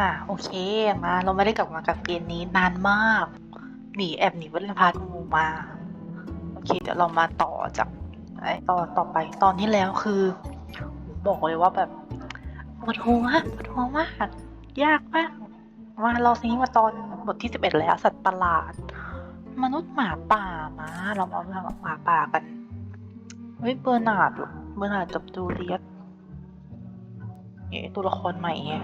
อะโอเคมาเราไม่ได้กลับมากับเกมนี้นานมาก หนีแอบหนีวัฒนพาร์ทูมา โอเค เดี๋ยวเรามาต่อจากไอตอนต่อไปตอนที่แล้วคือ บอกเลยว่าแบบปวดหัวปวดหัวมาก ยากมากมาเราซีมาตอนบทที่สิบเอ็ดแล้วสัตว์ประหลาด มนุษย์หมาป่ามาเรามาเรื่องหมาป่ากันเฮ้ยเบอร์นาร์ดเบอร์นาร์ดกับจูเลียตเอ๊ะตัวละครใหม่ไง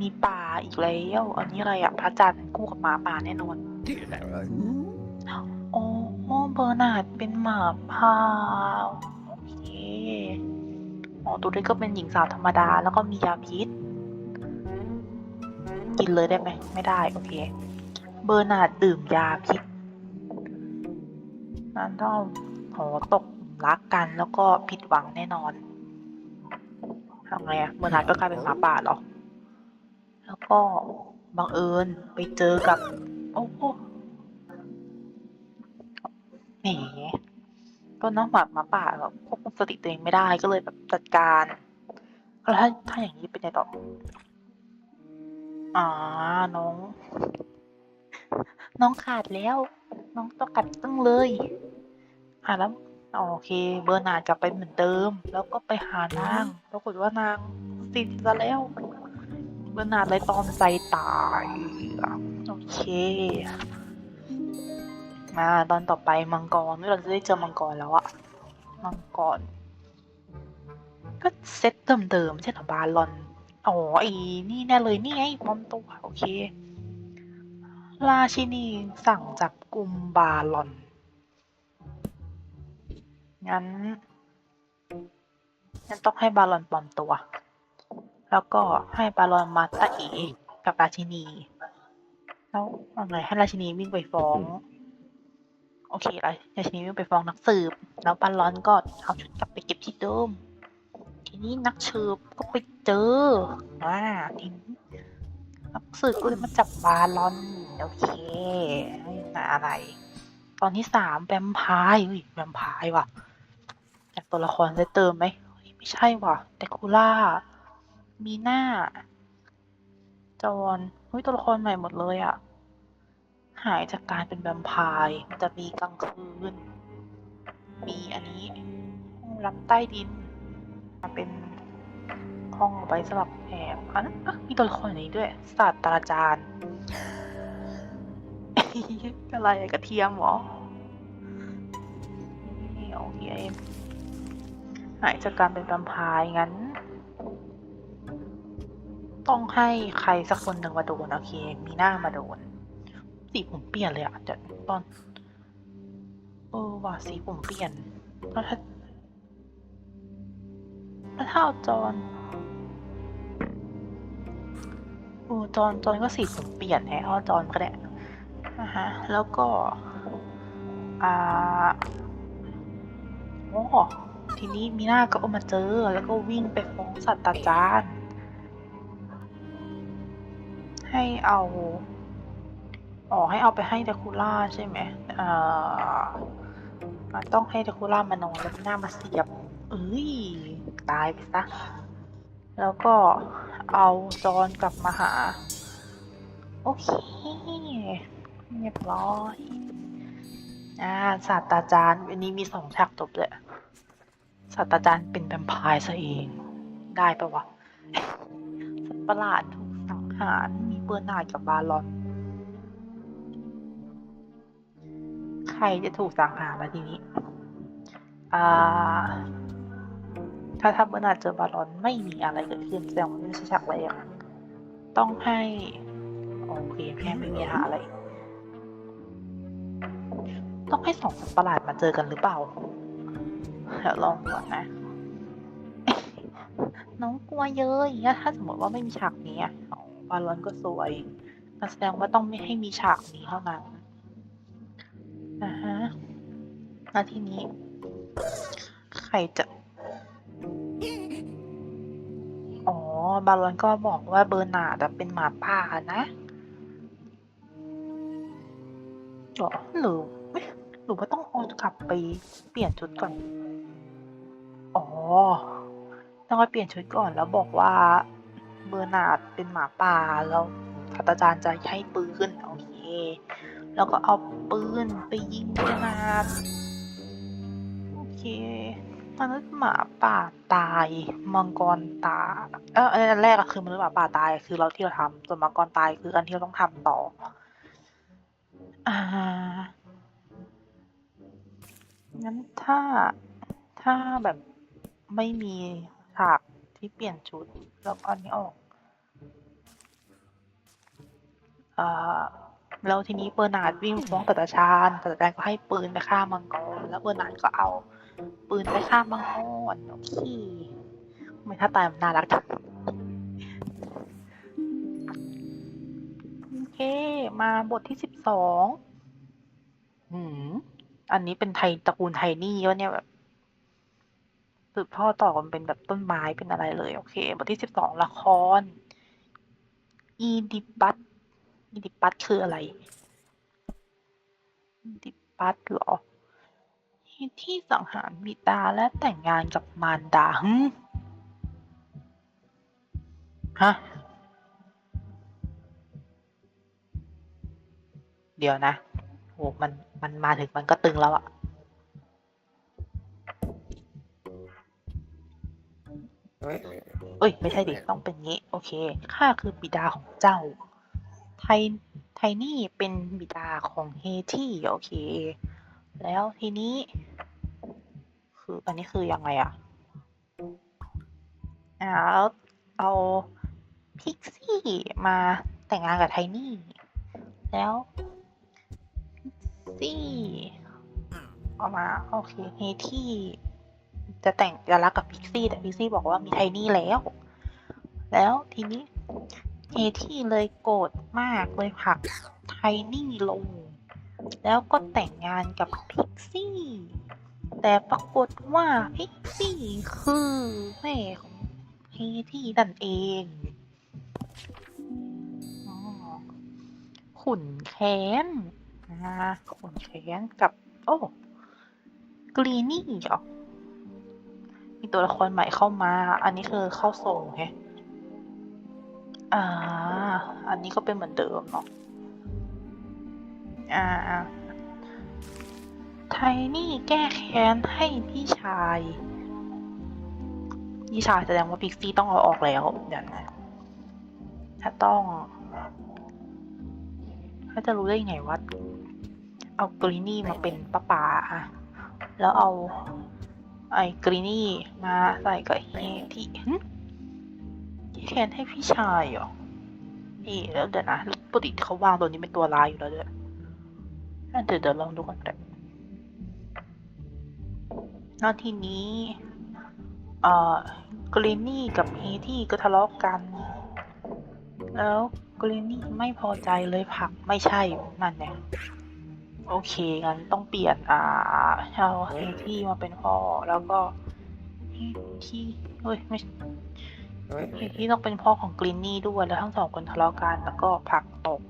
มีป่าอีกแล้วอันนี้อะไรอะพระจันทร์คู่กับหมาป่าแน่นอนโอ้เบอร์นาร์ดเป็นหมาป่าโอเคอ๋อตัวนี้ก็เป็นหญิงสาวธรรมดา แล้วก็มียาพิษ กินเลยได้ไหมไม่ได้ โอเค เบอร์นาร์ดดื่มยาพิษนั่นต้องโหตกหลุมรักกันแล้วก็ผิดหวังแน่นอนทำไงอะเบอร์นาร์ดก็กลายเป็นหมาป่าเหรอแล้ว ก็บังเอิญไปเจอกับ โอ้โหแหมก็น้องหมาหมาป่าแบบควบคุมสติตัวเองไม่ได้ก็เลยแบบจัดการแล้วถ้าถ้าอย่างนี้เป็นไงต่ออ่าน้อง น้องขาดแล้ว น้องต้องกัดตึ้งเลยอ่าแล้วโอเค เบอร์นาร์ดกลับไปเหมือนเดิม แล้วก็ไปหานางปรากฏว่านางติดซะแล้ว บนาร์ดเลยตอมใจตาย โอเค มาตอนต่อไปมังกรนี่เราจะได้เจอมังกรแล้วอะมังกร ก็เซตเดิมๆใช่เหรอบาลอน อ๋อไอ้นี่แน่เลยนี่ไงปอมตัวโอเค ราชินีสั่งจับกลุ่มบาลอน งั้นงั้นต้องให้บาลอนปลอมตัว แล้วก็ให้บาลอนมาตะเอกับราชินี แล้วอาไงให้ราชินีวิ่งไปฟ้อง โอเคแล้วราชินีวิ่งไปฟ้องนักสืบ แล้วบาลอนก็เอาชุดกลับไปเก็บที่เดิม ทีนี้นักสืบก็ไปเจออ่าทีนี้นักสืบก็เลยมาจับบาลอนโอเคไม่าอะไร ตอนที่สามแวมพร์เฮ้ยแวมพร์ว่ะจากตัวละครได้เติมไหมไม่ใช่ว่ะเดคูล่า มีหน้า จอนเฮ้ยตัวละครใหม่หมดเลยอะหายจากการเป็นแวมไพร์มันจะมีกลางคืน มีอันนี้ห้องรับใต้ดินมาเป็นห้องเอาไว้สำหรับแอบอันนั้นมีตัวละครนี้ด้วย ศาสตราจารย์อะไรอะกระเทียมเหรอนี่โอเคหายจากการเป็นแวมไพร์งั้น ต้องให้ใครสักคนหนึ่งมาโดน โอเค มีหน้ามาโดน สีผมเปลี่ยนเลยอะจากตอน เออว่ะสีผมเปลี่ยนแล้วถ้าแล้วถ้าเอาจอนโอ้จอนจอนก็สีผมเปลี่ยนแฮะเอาจอนก็ได้นะฮะ แล้วก็ อ่าโอ้ทีนี้มีหน้าก็เอามาเจอ แล้วก็วิ่งไปฟ้องศาสตาจารย์ ให้เอาอ๋อให้เอาไปให้เดคูล่าใช่ไหมเอ่อมันต้องให้เดคูล่ามานอนแล้วหน้ามาเสียบ เอ้ย ตายไปซะ แล้วก็เอาจอนกลับมาหา โอเคเรียบร้อยอ่าศาสตราจารย์วันนี้มีสองฉากจบเลยศาสตราจารย์เป็นแวมไพร์ซะเอง ได้ปะวะสัตว์ประหลาดถูกสังหาร เบอร์นาร์ดกับบาลอน ใครจะถูกสังหารมาทีนี้ อ่า ถ้าถ้าเบอร์นาเจอบาลอนไม่มีอะไรเกิดขึ้นแสดงว่าไม่ใช่ฉากแรกต้องให้โอเคแค่ไม่มีหาอะไร ต้องให้สองสัตว์ประหลาดมาเจอกันหรือเปล่าเดี๋ยวลองก่อนนะ น้องกลัวเยอะอย่างเงี้ยถ้าสมมติว่าไม่มีฉากนี้อะอ๋ บาลอนก็สวยงั้นแสดงว่าต้องไม่ให้มีฉากนี้เท่านั้นอ่าฮะแล้วทีนี้ ใครจะ อ๋อ บาลอนก็บอกว่าเบอร์นาดเป็นหมาป่านะหรอหรือหรือว่าต้องเอากลับไปเปลี่ยนชุดก่อน อ๋อ ต้องไปเปลี่ยนชุดก่อนแล้วบอกว่า เบอร์นาดเป็นหมาป่าแล้วศาสตราจารย์จะให้ปืนโอเค แล้วก็เอาปืนไปยิงเบอร์นาดโอเคมนุษย์หมาป่าตายมังกรตายเอออันแรกอะคือมนุษย์หมาป่าตายคือเราที่เราทำส่วนมังกรตายคืออันที่เราต้องทำต่อ อ่างั้นถ้าถ้าแบบไม่มีฉาก ที่เปลี่ยนชุดแล้วก็อันนี้ออกอ่าแล้วทีนี้เบอร์นาร์ดวิ่งฟ้องตัตชาญตัตชาญก็ให้ปืนไปฆ่ามังกร แล้วเบอร์นาร์ดก็เอา ปืนไปฆ่ามังกรโอเคไม่ถ้าตายมันน่ารักจังโอเค มาบทที่สิบสอง อืม อันนี้เป็นไทยตระกูลไทนี่วะเนี่ยแบบ สืบทอดต่อกันเป็นแบบต้นไม้เป็นอะไรเลย โอเค บทที่สิบสองละคร อีดิปัสอีดิปัสคืออะไร อีดิปัสเหรอที่สังหารบิดาและแต่งงานกับมารดาหึฮะเดี๋ยวนะโอ้มัน มันมาถึงมันก็ตึงแล้วอะ เฮ้ยเอ้ย ไม่ใช่ดิต้องเป็นงี้ โอเค ข้าคือบิดาของเจ้า ไทไทนี่เป็นบิดาของเฮที่โอเค แล้วทีนี้ คืออันนี้คือยังไงอะอ่าแล้วเอาพิกซี่มาแต่งงานกับไทนี่ แล้วพิกซี่เอามา โอเคเฮที่ จะแต่งจะรักกับพิกซี่แต่พิกซี่บอกว่ามีไทนี่แล้ว แล้วทีนี้เฮที่เลยโกรธมากเลยผลักไทนี่ลง แล้วก็แต่งงานกับพิกซี่ แต่ปรากฏว่าพิกซี่คือแม่ของเฮที่นั่นเองอ๋อขุนแค้นนะขุนแค้นกับ โอ้กรีนี่เหรอ มีตัวละครใหม่เข้ามา อันนี้คือเข้าส่งแฮะอ่า อันนี้ก็เป็นเหมือนเดิมเนาะ อ่า ไทนี่แก้แค้นให้พี่ชาย พี่ชายแสดงว่าพิกซี่ต้องเอาออกแล้วเดี๋ยวนะถ้าต้องถ้าจะรู้ได้ยังไงว่าเอากรีนี่มาเป็นป้าป๋าอะแล้วเอา ไอ้กรีนี่มาใส่กับเฮที่ที่แค้นให้พี่ชายเหรอเอ๊ะแล้วเดี๋ยวนะปกติเขาวางตัวนี้เป็นตัวร้ายอยู่แล้วด้วยอะเดี๋ยวเดี๋ยวลองดูก่อนก็ได้แล้วทีนี้เอ่อกรีนี่กับเฮที่ก็ทะเลาะกัน แล้วกรีนี่ไม่พอใจเลยผักไม่ใช่นั่นเนี่ย โอเคงั้นต้องเปลี่ยนอ่าเอาเฮที่มาเป็นพ่อแล้วก็ที่เฮ้ยไม่ที่ต้องเป็นพ่อของกรีนนี่ด้วยแล้วทั้งสองคนทะเลาะกันแล้วก็ผักตก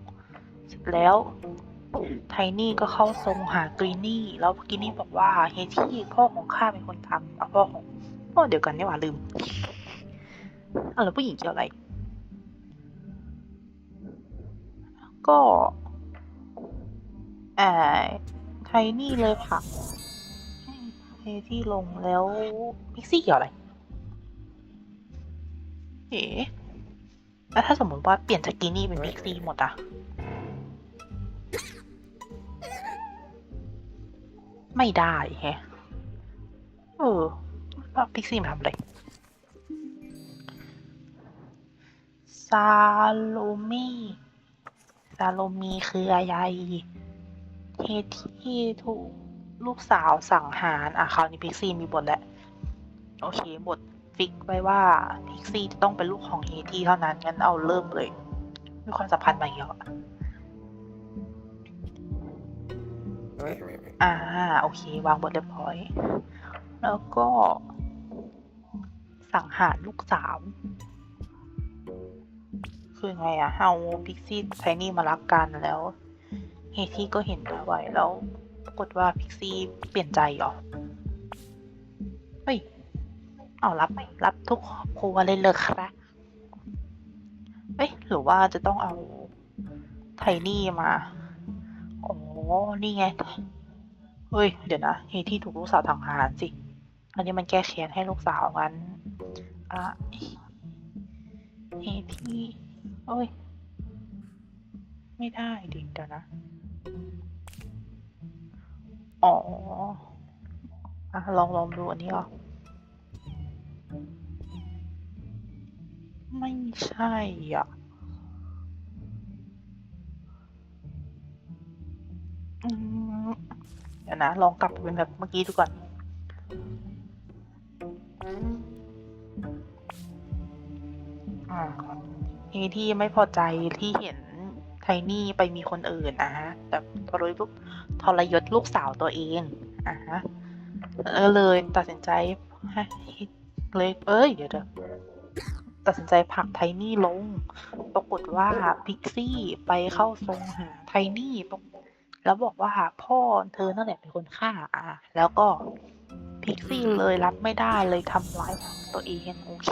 เสร็จแล้วไทนี่ก็เข้าทรงหากรีนนี่แล้วกรีนนี่บอกว่าเฮที่พ่อของข้าเป็นคนทำอ่พ่อของพ่อเดียวกันนี่หว่าลืมอะแล้วผู้หญิงเกี่ยวอะไร ก็ เอ่อไทนี่เลยผลักให้เฮที่ลงแล้วพิกซี่เกี่ยวอะไรเอ๋แล้วถ้าสมมติว่าเปลี่ยนจากกินี่เป็นพิกซี่หมดอะไม่ได้แฮะเออแล้วพิกซี่มาทำอะไรซาโลมีซาโลมีคืออะไร เฮที่ถูกลูกสาวสั่งหารอะคราวนี้พิกซี่มีบทแล้ว โอเคบทฟิกไว้ว่าพิกซี่จะต้องเป็นลูกของเฮที่เท่านั้น งั้นเอาเริ่มเลยมีความสัมพันธ์มาอีกแล้วอะเฮ้ยอ่า โอเค วางบทเรียบร้อย แล้วก็ สังหารลูกสาว คือไงอะเอาพิกซี่ไทนี่มารักกันแล้ว เฮที่ก็เห็นด้วยแล้วปรากฏว่าพิกซี่เปลี่ยนใจหรอ เฮ้ย เอารับรับทุกครอบครัวเลยเลยครับเอ๊ะหรือว่าจะต้องเอาไทนี่มาอ๋อนี่ไง เฮ้ย เดี๋ยวนะ เฮที่ถูกลูกสาวทางหารสิ อันนี้มันแก้แค้นให้ลูกสาวงั้น อะ เฮที่ เอ้ย ไม่ได้ดิเดี๋ยวนะ อ๋ออะลองลองดูอันนี้ก่อนไม่ใช่อะอืมเดี๋ยวนะ ลองกลับไปเป็นแบบเมื่อกี้ดูก่อน อ่าทีที่ไม่พอใจที่เห็น ไทนี่ไปมีคนอื่นนะฮะแบบทรยศลูกทรยศลูกสาวตัวเองอะฮะเออเลยตัดสินใจให้เลยเอ้ยเดี๋ยวเดี๋ยวตัดสินใจผลักไทนี่ลง ปรากฏว่าพิกซี่ไปเข้าทรงหาไทนี่แล้วบอกว่าพ่อเธอนั่นแหละเป็นคนฆ่าอะแล้วก็พิกซี่เลยรับไม่ได้เลยทำร้ายตัวเองโอเค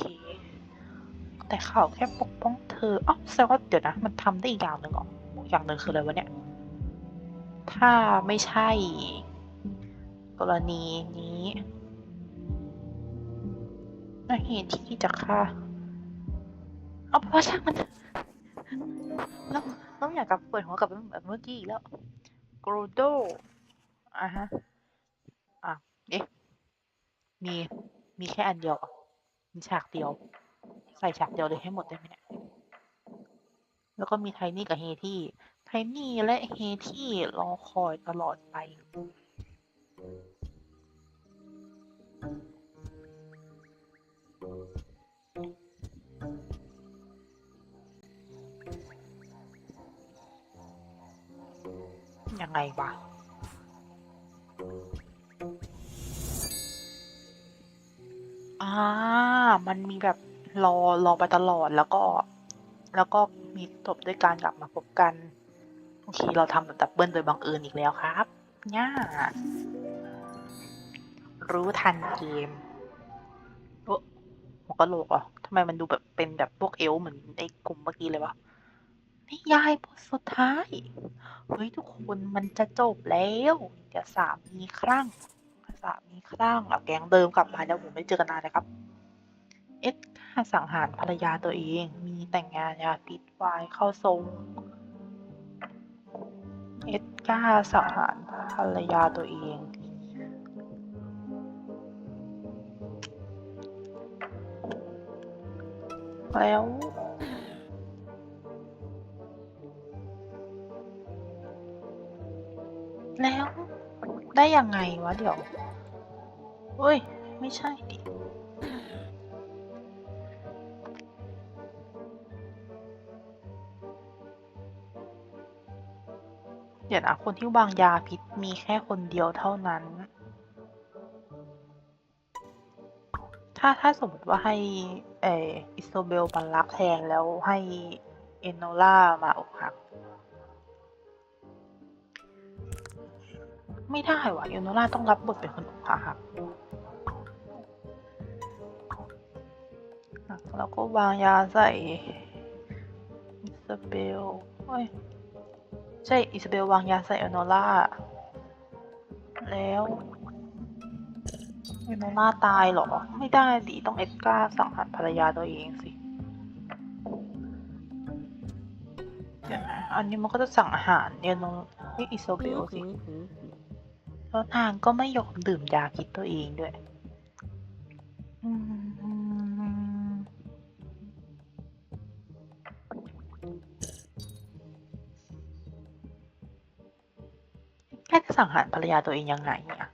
แต่เขาแค่ปกป้องเธออ๋อแสดงว่าเดี๋ยวนะ มันทำได้อีกอย่างหนึ่งหรออย่างหนึ่งคืออะไรวะเนี่ย ถ้าไม่ใช่ กรณีนี้นาเหตุที่จะฆ่าเอาเป็นว่าช่างมันเถอะแล้วต้องอยากกลับเปิดหัวกลับไปแบบเมื่อกี้อีกแล้วโกรโดอะฮะ อะ เอ๊ะ มี มีแค่อันเดียว มีฉากเดียว ใส่ฉากเดียวเลยให้หมดได้ไหมเนี่ย แล้วก็มีไทนี่กับเฮที่ ไทนี่และเฮที่รอคอยตลอดไป ยังไงวะอ่า มันมีแบบ รอรอไปตลอดแล้วก็ แล้วก็มีจบด้วยการกลับมาพบกันโอเคเราทำแบบดับเบิลโดยบังเอิญอีกแล้วครับย่ารู้ทันเกมโอ้หัวกะโหลกเหรอทำไมมันดูแบบเป็นแบบพวกเอลเหมือนในกลุ่มเมื่อกี้เลยวะนิยายบทสุดท้าย เฮ้ย ทุกคนมันจะจบแล้วเดี๋ยวสามีครั่งสามีครั่งเอาแกงเดิมกลับมาแล้วผมไม่เจอกันนานนะครับ เอ็ด สังหารภรรยาตัวเอง มีแต่งงานยาติดวายเข้าทรง เอ็ดก้าสังหารภรรยาตัวเองแล้ว แล้ว ได้ยังไงวะเดี๋ยวเฮ้ย ไม่ใช่ นะคนที่วางยาพิษมีแค่คนเดียวเท่านั้น ถ้าถ้าสมมติว่าให้เออิโซเบลมารักแทนแล้วให้เอโนล่ามาอกหักไม่ได้ว่ะเอโนล่าต้องรับบทเป็นคนอกหักแล้วก็วางยาใส่อิซาเบลเฮ้ย ใช่ อิซาเบลวางยาใส่เอโนล่า แล้วเอโนล่าตายเหรอ ไม่ได้ดิต้องเอ็ดการ์สังหารภรรยาตัวเองสิเดี๋ยวนะอันนี้มันก็จะสั่งอาหารเอโนเฮ้ยอิซาเบลสิแล้วนางก็ไม่ยอมดื่มยาพิษตัวเองด้วย อืม สังหารภรรยาตัวเองยังไงอะ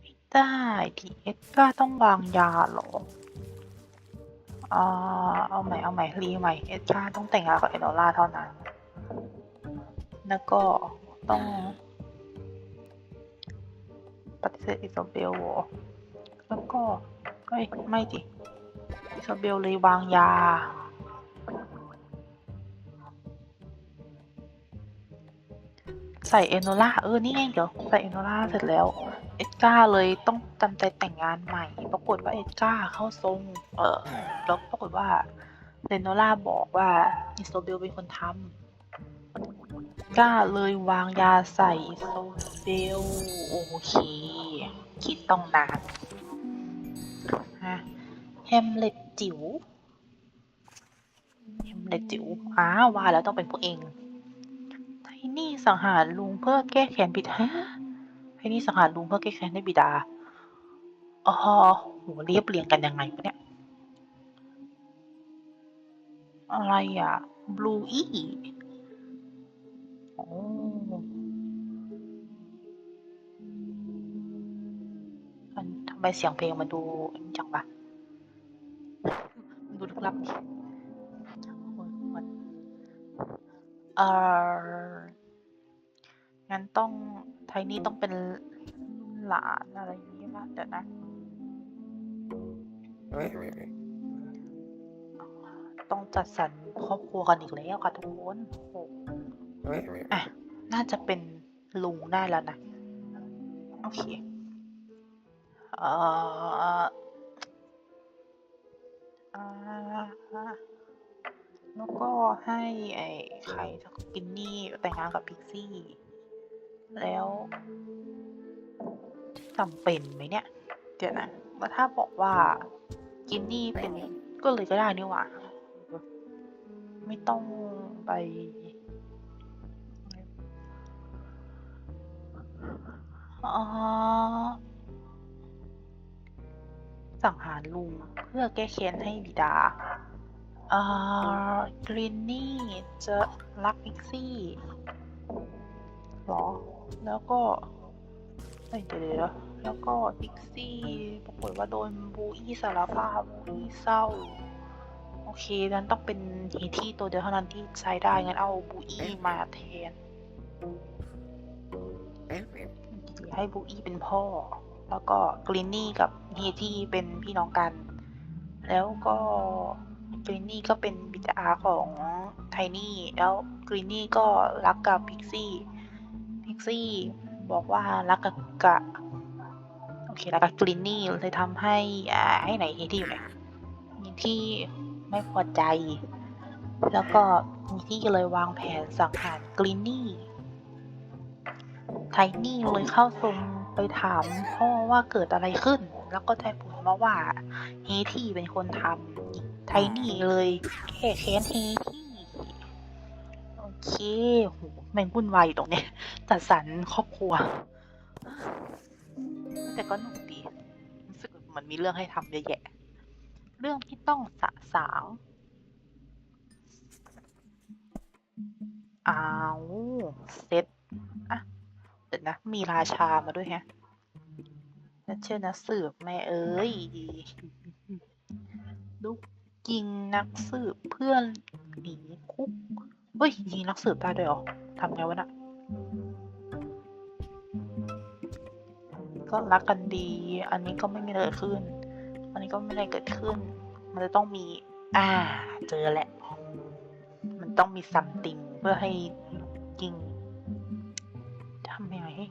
ไม่ได้ทีเอ็ดก็ต้องวางยาหรออ่าเอาใหม่เอาใหม่รีใหม่เอชาต้องแต่งงานกับเอโนล่าเท่านั้น แล้วก็ต้องปฏิเสธอิซเบลเหรอแล้วก็เอ้ย ไม่ดิ อิซาเบลเลยวางยา ใส่เอโนล่าเออ นี่ไงเดี๋ยว ใส่เอโนล่าเสร็จแล้ว เอ็ดก้าเลยต้องจำใจแต่งงานใหม่ ปรากฏว่าเอ็ดก้าเข้าทรง เออแล้วปรากฏว่าเรโนล่าบอกว่าอิโซเบลเป็นคนทำก้าเลยวางยาใส่อิโซเบล โอเค คิดต้องนานฮะแฮมเล็ต จิ๋วแฮมเล็ตจิ๋วอ้าวว่าแล้วต้องเป็นพวกเองไทนี่สังหารลุงเพื่อแก้แค้นบิดฮะไอ้นี่สังหารลุงเพื่อแก้แค้นให้บิดาอ๋อโหเรียบเรียงกันยังไงวะเนี่ย อะไรอะบลูอี้โอ้มันทำไมเสียงเพลงมาดูจังวะ มันดูลึกลับดิโอ้ยมันเอองั้นต้องไทนี่ต้องเป็นหลานอะไรอย่างนี้ป่ะเดี๋ยวนะเฮ้ยเฮ้ยเฮ้ยต้องจัดสรรครอบครัวกันอีกแล้วค่ะทุกคนโอ้โหเฮ้ยเฮ้ยอะ น่าจะเป็นลุงได้แล้วนะ โอเค เอ่ออ่า แล้วก็ให้ไอ้ใครสักกินนี่แต่งงานกับพิกซี่ แล้วจำเป็นไหมเนี่ย เดี๋ยวนะว่าถ้าบอกว่ากินนี่เป็นก็เลยก็ได้นี่หว่า ไม่ต้องไปอ่อ สังหารลุงเพื่อแก้แค้นให้บิดาเอ่อกรีนนี่จะรักพิกซี่หรอ แล้วก็เอ้ยเดี๋ยวเดี๋ยวแล้วก็พิกซี่ปรากฏว่าโดนบูอี้สารภาพบูอี้เศร้า โอเคงั้นต้องเป็นฮีที่ตัวเดียวเท่านั้นที่ใช้ได้ งั้นเอาบูอี้มาแทนเฮ้ยเฮ้ยให้บูอี้เป็นพ่อ แล้วก็กลินนี่กับเฮที่เป็นพี่น้องกัน แล้วก็กลินนี่ก็เป็นบิดาของไทนี่แล้วกลินนี่ก็รักกับพิกซี่พิกซี่บอกว่ารักกับกะโอเครักกับกลินนี่เลยทำให้อ่าให้ไหนเฮที่อยู่ไหนเฮที่ไม่พอใจ แล้วก็เฮที่เลยวางแผนสังหารกลินนี่ไทนี่เลยเข้าทรง ไปถามพ่อว่าเกิดอะไรขึ้น แล้วก็ได้ผลมาว่าเฮที่เป็นคนทำไทนี่เลยแก้แค้นเฮที่โอเคโหแม่งวุ่นวายอยู่ตรงเนี้ยจัดสรรครอบครัว แต่ก็หนุกดีรู้สึกเหมันมีเรื่องให้ทำเยอะแยะ เรื่องที่ต้องสะสางอ้าวเซ็ตอะ เดี๋ยวนะ มีราชามาด้วยแฮะแล้วเชื่อนะสืบแม่เอ้ยลูกยิงนักสืบเพื่อนหนีคุกเฮ้ยยิงนักสืบได้ด้วยเหรอทำไงวะน่ะก็รักกันดี อันนี้ก็ไม่มีอะไรเกิดขึ้น อันนี้ก็ไม่มีอะไรเกิดขึ้น มันจะต้องมี อ่า เจอแหละ มันต้องมีซัมติงเพื่อให้ยิงทำ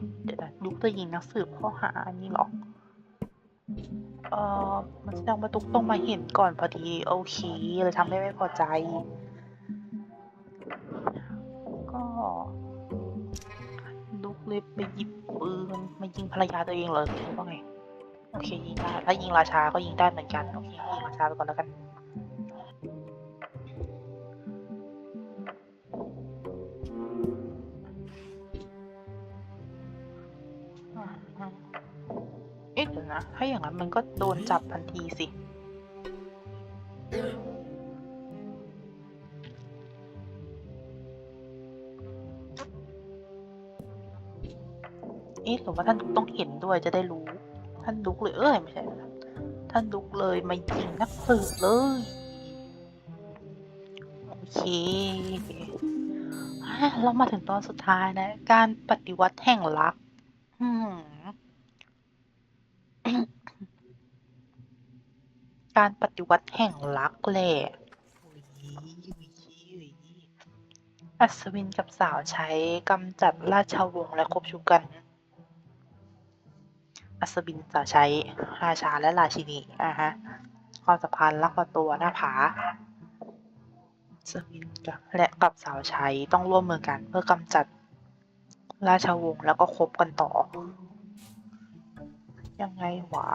ยังไงให้เดี๋ยวนะลุกจะยิงนักสืบข้อหาอันนี้หรอเออมันแสดงว่าตุกต้องมาเห็นก่อนพอดี โอเคเลยทำให้ไม่พอใจ ก็ลุกเลยไปหยิบปืนมายิงภรรยาตัวเองเลยหรือว่าไง โอเคยิงได้ถ้ายิงราชาก็ยิงได้เหมือนกัน โอเคยิงราชาไปก่อนแล้วกัน นะ ถ้าอย่างนั้นมันก็โดนจับทันทีสิเอ๊ะหรือว่าท่านดุกต้องเห็นด้วยจะได้รู้ ท่านดุกเลยเอ้ยไม่ใช่ท่านดุกเลยมายิงนักสืบเลย โอเคอะเรามาถึงตอนสุดท้ายนะ การปฏิวัติแห่งรัก อืม การปฏิวัติแห่งรักแหละอัศวินกับสาวใช้กำจัดราชวงศ์และคบชูกัน อัศวินสาวใช้ราชาและราชินีอ่าฮะความสัมพันธ์ลักพาตัวหน้าผาอัศวินกับและกับสาวใช้ต้องร่วมมือกันเพื่อกำจัดราชวงศ์แล้วก็คบกันต่อ ยังไงหวะ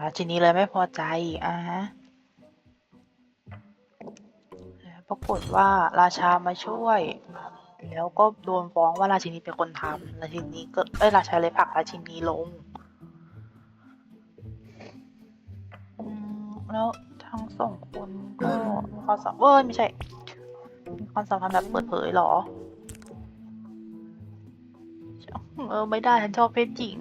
ราชินีเลยไม่พอใจอ่าฮะแล้วปรากฏว่าราชามาช่วย แล้วก็โดนฟ้องว่าราชินีเป็นคนทำราชินีก็เอ้ยราชาเลยผลักราชินีลงแล้วทั้งสองคนก็มีความสัมเว้ยไม่ใช่มีความสัมพันธ์แบบเปิดเผยหรอ เออไม่ได้ฉันชอบเพศหญิง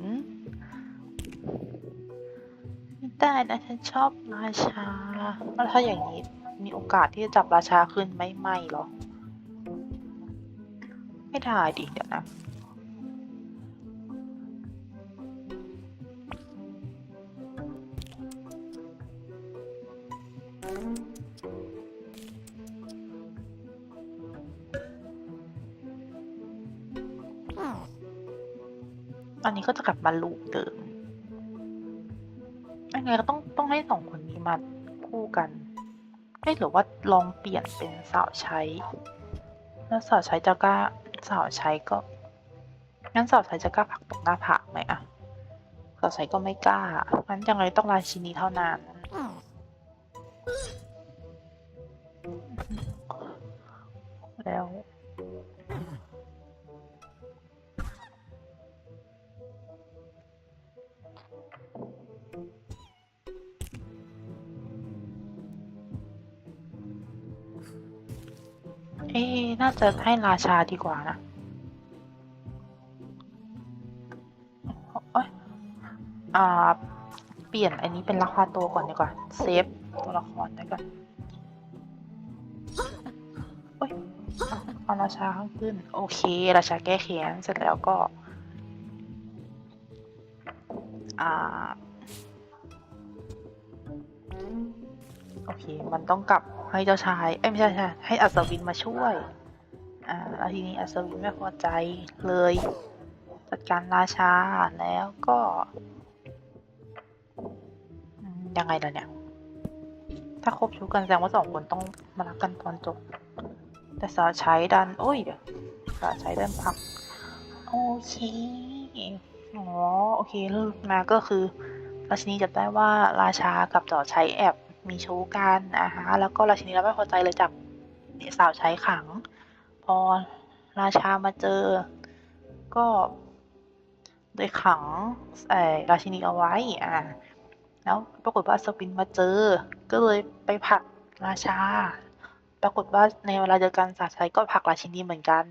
นะฉันชอบราชาแล้วถ้าอย่างนี้มีโอกาสที่จะจับราชาขึ้นไหม่ไม่หรอ ไม่ได้ดิเดี๋ยวนะอันนี้ก็จะกลับมาลูปเดิม ไงก็ต้องต้องให้สองคนนี้มาคู่กันไม่หรือว่าลองเปลี่ยนเป็นสาวใช้ แล้วสาวใช้จะกล้าสาวใช้ก็งั้นสาวใช้จะกล้าผักตกหน้าผากไหมอะสาวใช้ก็ไม่กล้างั้นยังไงต้องราชินีเท่านั้น อ๊น่าจะให้ราชาดีกว่านะเอ้ยอ่า เปลี่ยนอันนี้เป็นราคาตัวก่อนดีกว่า เซฟตัวละครไว้ก่อนเอ้ยเอาเอาราชาข้างขึ้น โอเค ราชาแก้แค้นเสร็จแล้วก็ อ่า โอเค มันต้องกลับ ให้เจ้าชายเอ้ยไม่ใช่ใช่ให้อัศวินมาช่วย อ่าแล้วทีนี้อัศวินไม่พอใจเลย จัดการราชาแล้วก็ยังไงล่ะเนี่ย ถ้าคบชู้กันแสดงว่าสองคนต้องมารักกันตอนจบ แต่สาวใช้ดันโอ้ยเดี๋ยวสาวใช้ดันพัก โอเคอ๋อโอเคเรื่องมาก็คือราชินีจับได้ว่าราชากับสาวใช้แอบ มีชู้กันอะฮะแล้วก็ราชินีเราไม่พอใจเลยจับสาวใช้ขัง พอราชามาเจอ ก็เลยขังเอ่อราชินีเอาไว้อ่าแล้วปรากฏว่าอัศวินมาเจอ ก็เลยไปผลักราชา ปรากฏว่าในเวลาเดียวกันสาวใช้ก็ผลักราชินีเหมือนกัน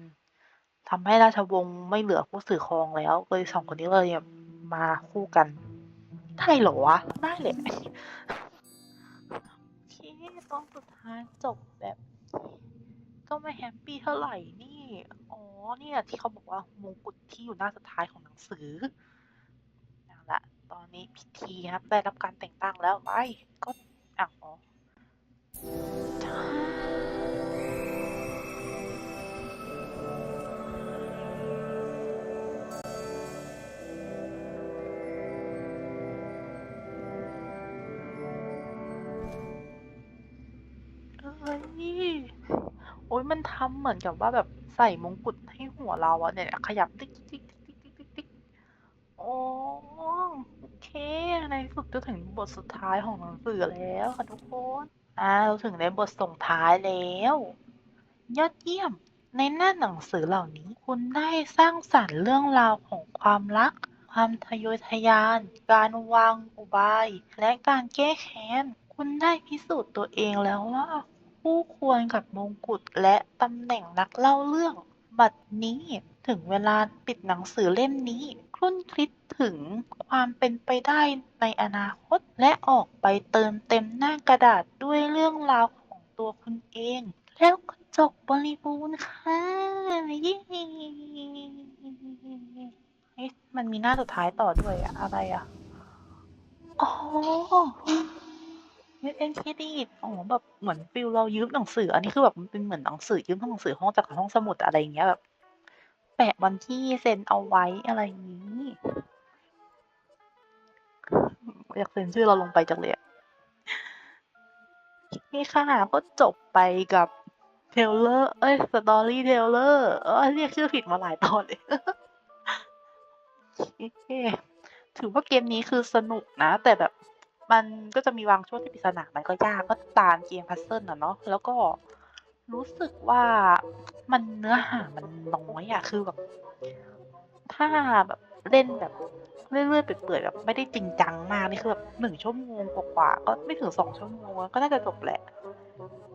ทำให้ราชวงศ์ไม่เหลือผู้สื่อครองแล้วเลยสองคนนี้เลยมาคู่กันได้เหรอวะได้เลย ตองสุดท้ายจบแบบ ก็ไม่แฮปปี้เท่าไหร่นี่ อ๋อเนี่ยที่เขาบอกว่ามงกุฎที่อยู่หน้าสุดท้ายของหนังสือเอาละ ตอนนี้พิธีครับ ได้รับการแต่งตั้งแล้วไปก็อะอ๋ มันทำเหมือนกับว่าแบบใส่มงกุฎให้หัวเราอะเนี่ยขยับติ๊กติ๊กติ๊กติ๊กติ๊กติ๊กโอ้โอเคในสุดก็ถึงบทสุดท้ายของหนังสือแล้วค่ะทุกคนอ่าเราถึงในบทส่งท้ายแล้ว ยอดเยี่ยม ในหน้าหนังสือเหล่านี้ คุณได้สร้างสรรค์เรื่องราวของความรัก ความทะเยอทะยาน การวางอุบาย และการแก้แค้น คุณได้พิสูจน์ตัวเองแล้วว่า คู่ควรกับมงกุฎและตำแหน่งนักเล่าเรื่อง บัดนี้ถึงเวลาปิดหนังสือเล่มนี้ ครุ่นคิดถึงความเป็นไปได้ในอนาคต และออกไปเติมเต็มหน้ากระดาษด้วยเรื่องราวของตัวคุณเอง แล้วก็จบบริบูรณ์ค่ะย้เอ๊ะมันมีหน้าสุดท้ายต่อด้วยอะอะไรอะอ๋อ เอ็นเครดิตอ๋อแบบเหมือนฟิลเรายืมหนังสือ อันนี้คือแบบมันเป็นเหมือนหนังสือยืมหนังสือห้องจากห้องสมุดอะไรอย่างเงี้ยแบบแปะวันที่เซ็นเอาไว้อะไรอย่างนี้อยากเซ็นชื่อเราลงไปจังเลยนี่ค่ะก็จบไปกับเทเลอร์ เอ้ยสตอรี่เทเลอร์เออเรียกชื่อผิดมาหลายตอนเลยโอเคถือว่าเกมนี้คือสนุกนะ แต่แบบ มันก็จะมีบางช่วงที่ปริศนามันก็ยากก็ตามเกมพัซเซิลนะเนาะแล้วก็รู้สึกว่ามันเนื้อหามันน้อยอะคือแบบถ้าแบบเล่นแบบเรื่อยๆเปื่อยๆแบบไม่ได้จริงจังมากนี่คือแบบหนึ่งชั่วโมงกว่าๆก็ไม่ถึงสองชั่วโมงก็น่าจะจบแหละ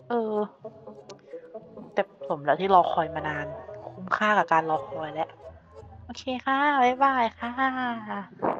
เออ แต่สมแล้วที่รอคอยมานาน คุ้มค่ากับการรอคอยแล้ว โอเคค่ะ บ๊ายบายค่ะ